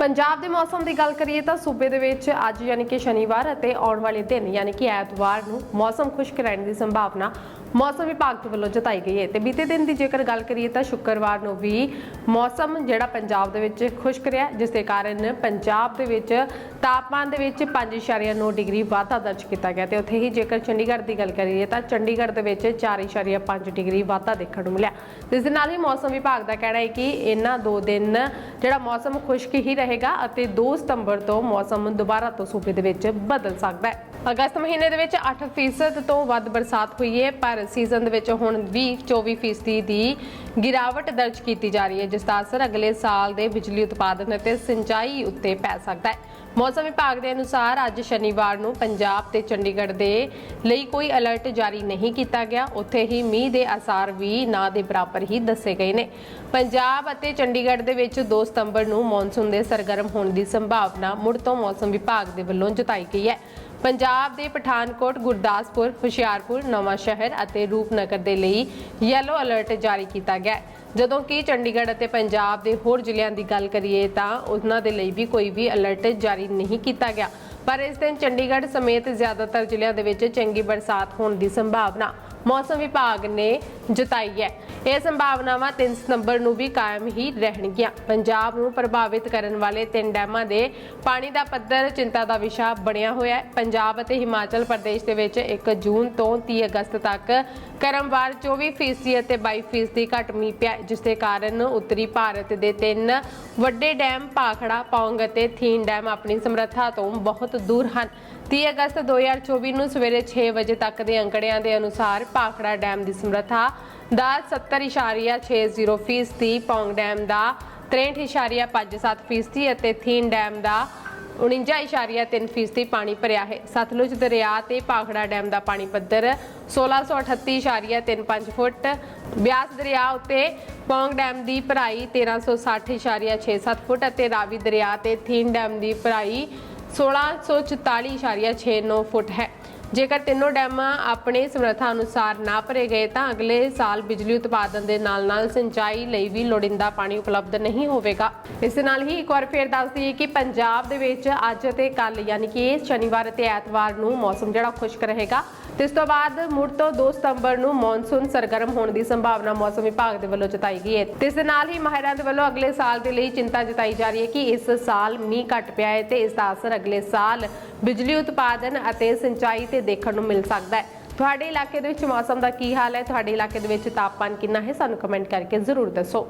ਪੰਜਾਬ ਦੇ ਮੌਸਮ ਦੀ ਗੱਲ ਕਰੀਏ ਤਾਂ ਸੂਬੇ ਦੇ ਵਿੱਚ ਅੱਜ ਯਾਨੀ ਕਿ ਸ਼ਨੀਵਾਰ ਅਤੇ ਆਉਣ ਵਾਲੇ ਦਿਨ ਯਾਨੀ ਕਿ ਐਤਵਾਰ ਨੂੰ ਮੌਸਮ ਖੁਸ਼ਕ ਰਹਿਣ ਦੀ ਸੰਭਾਵਨਾ ਮੌਸਮ ਵਿਭਾਗ ਦੇ ਵੱਲੋਂ ਜਤਾਈ ਗਈ ਹੈ ਤੇ ਬੀਤੇ ਦਿਨ ਦੀ ਜੇਕਰ ਗੱਲ ਕਰੀਏ ਤਾਂ ਸ਼ੁੱਕਰਵਾਰ ਨੂੰ ਵੀ ਮੌਸਮ ਜਿਹੜਾ ਪੰਜਾਬ ਦੇ ਵਿੱਚ ਖੁਸ਼ਕ ਰਿਹਾ ਜਿਸ ਦੇ ਕਾਰਨ ਪੰਜਾਬ ਦੇ ਵਿੱਚ ਤਾਪਮਾਨ ਦੇ ਵਿੱਚ 5.9 ਡਿਗਰੀ ਵਾਧਾ ਦਰਜ ਕੀਤਾ ਗਿਆ ਤੇ ਉੱਥੇ ਹੀ ਜੇਕਰ ਚੰਡੀਗੜ੍ਹ ਦੀ ਗੱਲ ਕਰੀਏ ਤਾਂ ਚੰਡੀਗੜ੍ਹ ਦੇ ਵਿੱਚ 4.5 ਡਿਗਰੀ ਵਾਧਾ ਦੇਖਣ ਨੂੰ ਮਿਲਿਆ। ਜਿਸ ਦੇ ਨਾਲ ਹੀ ਮੌਸਮ ਵਿਭਾਗ ਦਾ ਕਹਿਣਾ ਹੈ ਕਿ ਇਹਨਾਂ ਦੋ ਦਿਨ ਜਿਹੜਾ ਮੌਸਮ ਖੁਸ਼ਕ ਹੀ ਰਹੇਗਾ ਅਤੇ 2 ਸਤੰਬਰ ਤੋਂ ਮੌਸਮ ਦੁਬਾਰਾ ਤੋਂ ਸੂਬੇ ਦੇ ਵਿੱਚ ਬਦਲ ਸਕਦਾ ਹੈ। ਅਗਸਤ ਮਹੀਨੇ ਦੇ ਵਿੱਚ 8% ਤੋਂ ਵੱਧ ਬਰਸਾਤ ਹੋਈ ਹੈ, ਪਰ ਸੀਜ਼ਨ ਦੇ ਵਿੱਚ ਹੁਣ ਵੀ 24% ਦੀ ਗਿਰਾਵਟ ਦਰਜ ਕੀਤੀ ਜਾ ਰਹੀ ਹੈ, ਜਿਸ ਦਾ ਅਸਰ ਅਗਲੇ ਸਾਲ ਦੇ ਬਿਜਲੀ ਉਤਪਾਦਨ ਅਤੇ ਸਿੰਚਾਈ ਉੱਤੇ ਪੈ ਸਕਦਾ ਹੈ। ਮੌਸਮ ਵਿਭਾਗ ਦੇ ਅਨੁਸਾਰ ਅੱਜ ਸ਼ਨੀਵਾਰ ਨੂੰ ਪੰਜਾਬ ਤੇ ਚੰਡੀਗੜ੍ਹ ਦੇ ਲਈ ਕੋਈ ਅਲਰਟ ਜਾਰੀ ਨਹੀਂ ਕੀਤਾ ਗਿਆ। ਉੱਥੇ ਹੀ ਮੀਂਹ ਦੇ ਅਸਾਰ ਵੀ ਨਾ ਦੇ ਬਰਾਬਰ ਹੀ ਦੱਸੇ ਗਏ ਨੇ। ਪੰਜਾਬ ਅਤੇ ਚੰਡੀਗੜ੍ਹ ਦੇ ਵਿੱਚ 2 ਸਤੰਬਰ ਨੂੰ ਮੌਨਸੂਨ ਦੇ ਸਰਗਰਮ ਹੋਣ ਦੀ ਸੰਭਾਵਨਾ ਮੁੜ ਤੋਂ ਮੌਸਮ ਵਿਭਾਗ ਦੇ ਵੱਲੋਂ ਜਤਾਈ ਗਈ ਹੈ। ਪੰਜਾਬ ਦੇ ਪਠਾਨਕੋਟ, ਗੁਰਦਾਸਪੁਰ, ਹੁਸ਼ਿਆਰਪੁਰ, ਨਵਾਂ ਸ਼ਹਿਰ ਅਤੇ ਰੂਪਨਗਰ ਦੇ ਲਈ ਯੈਲੋ ਅਲਰਟ ਜਾਰੀ ਕੀਤਾ ਗਿਆ ਹੈ। ਜਦੋਂ ਕਿ ਚੰਡੀਗੜ੍ਹ ਅਤੇ ਪੰਜਾਬ ਦੇ ਹੋਰ ਜ਼ਿਲ੍ਹਿਆਂ ਦੀ ਗੱਲ ਕਰੀਏ ਤਾਂ ਉਹਨਾਂ ਦੇ ਲਈ ਵੀ ਕੋਈ ਵੀ ਅਲਰਟ ਜਾਰੀ ਨਹੀਂ ਕੀਤਾ ਗਿਆ। ਪਰ ਇਸ ਦਿਨ ਚੰਡੀਗੜ੍ਹ ਸਮੇਤ ਜ਼ਿਆਦਾਤਰ ਜ਼ਿਲ੍ਹਿਆਂ ਦੇ ਵਿੱਚ ਚੰਗੀ ਬਰਸਾਤ ਹੋਣ ਦੀ ਸੰਭਾਵਨਾ ਮੌਸਮ ਵਿਭਾਗ ਨੇ ਜਤਾਈ ਹੈ। ਇਹ ਸੰਭਾਵਨਾਵਾਂ 3 ਸਤੰਬਰ ਨੂੰ ਵੀ ਕਾਇਮ ਹੀ ਰਹਿਣਗੀਆਂ। ਪੰਜਾਬ ਨੂੰ ਪ੍ਰਭਾਵਿਤ ਕਰਨ ਵਾਲੇ ਤਿੰਨ ਡੈਮਾਂ ਦੇ ਪਾਣੀ ਦਾ ਪੱਧਰ ਚਿੰਤਾ ਦਾ ਵਿਸ਼ਾ ਬਣਿਆ ਹੋਇਆ ਹੈ। ਪੰਜਾਬ ਅਤੇ ਹਿਮਾਚਲ ਪ੍ਰਦੇਸ਼ ਦੇ ਵਿੱਚ 1 ਜੂਨ ਤੋਂ 30 ਅਗਸਤ ਤੱਕ ਕਰਮਵਾਰ 24% ਅਤੇ 22% ਘੱਟ ਮੀਂਹ ਪਿਆ ਹੈ, ਜਿਸ ਦੇ ਕਾਰਨ ਉੱਤਰੀ ਭਾਰਤ ਦੇ ਤਿੰਨ ਵੱਡੇ ਡੈਮ ਭਾਖੜਾ ਪੌਂਗ ਅਤੇ ਥੀਨ ਡੈਮ ਆਪਣੀ ਸਮਰੱਥਾ ਤੋਂ ਬਹੁਤ ਦੂਰ ਹਨ। 30 ਅਗਸਤ 2024 ਨੂੰ ਸਵੇਰੇ 6 ਵਜੇ ਤੱਕ ਦੇ ਅੰਕੜਿਆਂ ਦੇ ਅਨੁਸਾਰ ਭਾਖੜਾ ਡੈਮ ਦੀ ਸਮਰੱਥਾ ਦਾ 70.60 ਫੀਸਦੀ, ਪੌਂਗ ਡੈਮ ਦਾ 63.57 ਫੀਸਦੀ ਅਤੇ ਥੀਨ ਡੈਮ ਦਾ 49.3 ਫੀਸਦੀ ਪਾਣੀ ਭਰਿਆ ਹੈ। ਸਤਲੁਜ ਦਰਿਆ ਤੇ ਭਾਖੜਾ ਡੈਮ ਦਾ ਪਾਣੀ ਪੱਧਰ 1638.35 ਫੁੱਟ। ਬਿਆਸ ਦਰਿਆ ਉੱਤੇ ਪੌਂਗ ਡੈਮ ਦੀ ਭਰਾਈ 1360.67 ਫੁੱਟ ਅਤੇ ਰਾਵੀ ਦਰਿਆ ਤੇ ਥੀਨ ਡੈਮ ਦੀ ਭਰਾਈ 1644.69 ਫੁੱਟ ਹੈ। ਜੇਕਰ ਤਿੰਨੋਂ ਡੈਮਾਂ ਆਪਣੇ ਸਮਰੱਥਾ ਅਨੁਸਾਰ ਨਾ ਭਰੇ ਗਏ ਤਾਂ ਅਗਲੇ ਸਾਲ ਬਿਜਲੀ ਉਤਪਾਦਨ ਦੇ ਨਾਲ-ਨਾਲ ਸਿੰਚਾਈ ਲਈ ਵੀ ਲੋੜੀਂਦਾ ਪਾਣੀ ਉਪਲਬਧ ਨਹੀਂ ਹੋਵੇਗਾ। ਇਸ ਨਾਲ ਹੀ ਇੱਕ ਵਾਰ ਫੇਰ ਦੱਸ ਦਈਏ ਕਿ ਪੰਜਾਬ ਦੇ ਵਿੱਚ ਅੱਜ ਅਤੇ ਕੱਲ ਯਾਨੀ ਕਿ ਸ਼ਨੀਵਾਰ ਅਤੇ ਐਤਵਾਰ ਨੂੰ ਮੌਸਮ ਜਿਹੜਾ ਖੁਸ਼ਕ ਰਹੇਗਾ। ਤੇ ਇਸ ਤੋਂ ਬਾਅਦ ਮੁੜ ਤੋਂ 2 ਸਤੰਬਰ ਨੂੰ ਮੌਨਸੂਨ ਸਰਗਰਮ ਹੋਣ ਦੀ ਸੰਭਾਵਨਾ ਮੌਸਮ ਵਿਭਾਗ ਦੇ ਵੱਲੋਂ ਜਤਾਈ ਗਈ ਹੈ। ਤੇ ਇਸ ਦੇ ਨਾਲ ਹੀ ਮਾਹਿਰਾਂ ਦੇ ਵੱਲੋਂ ਅਗਲੇ ਸਾਲ ਦੇ ਲਈ ਚਿੰਤਾ ਜਤਾਈ ਜਾ ਰਹੀ ਹੈ ਕਿ ਇਸ ਸਾਲ ਮੀਂਹ ਘੱਟ ਪਿਆ ਹੈ ਤੇ ਇਸ ਦਾ ਅਸਰ ਅਗਲੇ ਸਾਲ ਬਿਜਲੀ ਉਤਪਾਦਨ ਅਤੇ ਸਿੰਚਾਈ ਤੇ ਤੇ ਦੇਖਣ ਨੂੰ ਮਿਲ ਸਕਦਾ ਹੈ। ਤੁਹਾਡੇ ਇਲਾਕੇ ਦੇ ਵਿੱਚ ਮੌਸਮ ਦਾ ਕੀ ਹਾਲ ਹੈ? ਤੁਹਾਡੇ ਇਲਾਕੇ ਦੇ ਵਿੱਚ ਤਾਪਮਾਨ ਕਿੰਨਾ ਹੈ? ਸਾਨੂੰ ਕਮੈਂਟ ਕਰਕੇ ਜ਼ਰੂਰ ਦੱਸੋ।